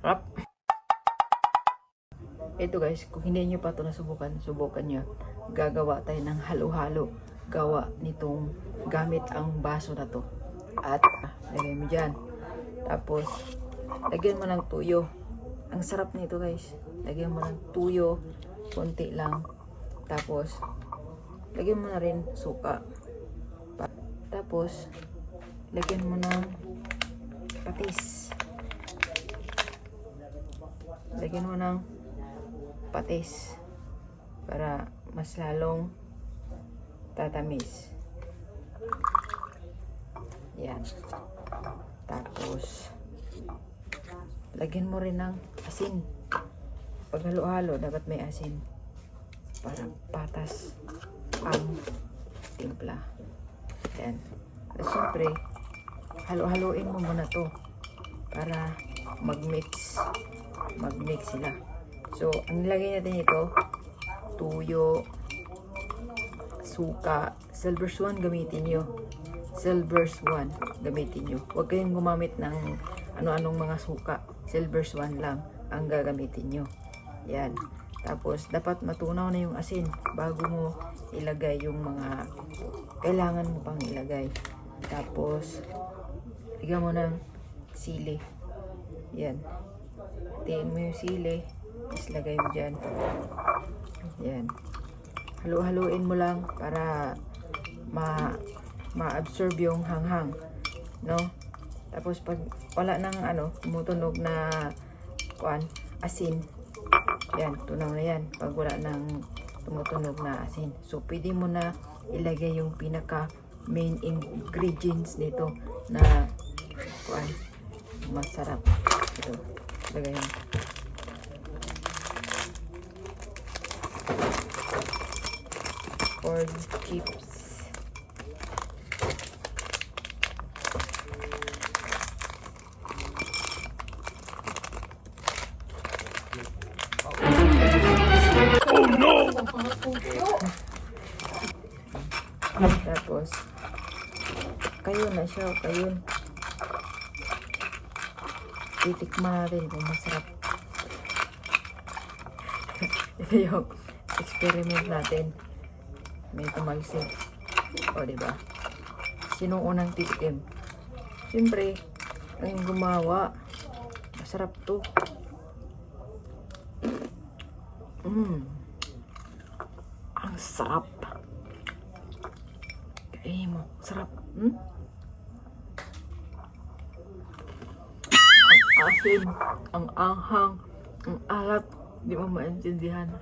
Rap. Ito guys, kung hindi nyo pa ito nasubukan, subukan nyo. Gagawa tayo ng halo-halo. Gawa nitong gamit ang baso na to. At lagay mo dyan. Tapos, lagyan mo ng tuyo. Ang sarap nito guys. Lagyan mo ng tuyo. Konti lang. Tapos, lagyan mo na rin suka. Tapos, lagyan mo ng patis. Lagyan mo ng patis para mas lalong tatamis. Yan. Tapos, lagyan mo rin ng asin. Pag halo-halo, dapat may asin. Para patas ang timpla. Yan. At syempre, halo-haloin mo muna to para mag-mix. Mag-mix sila. So, ang nilagay natin ito, tuyo, suka, silver swan gamitin nyo. Silver swan gamitin nyo. Huwag kayong gumamit ng ano-anong mga suka. Silver swan lang ang gagamitin nyo. Yan. Tapos, dapat matunaw na yung asin bago mo ilagay yung mga kailangan mo pang ilagay. Tapos, lagyan mo ng sili. Yan. Hatiin mo yung sili. Tapos lagay mo dyan. Yan. Halo-haluin mo lang para ma ma-absorb yung hanghang. No? Tapos pag wala nang ano, tumutunog na kuan, asin. Yan, tunaw na yan. Pag wala nang tumutunog na asin. So, pwede mo na ilagay yung pinaka main ingredients nito na kuan, masarap. Ito, lagay mo. Corn chips. Tapos, kayo na siya, kayo. Titikman natin kung masarap. Ito yung experiment natin. May tumalsik. O, diba? Sino unang titikim? Siyempre, ang gumawa. Masarap to. Mmm. Ang sarap. Kainin mo. Sarap. Hmm? Asin, ang anghang, ang alat. Di mo maintindihan.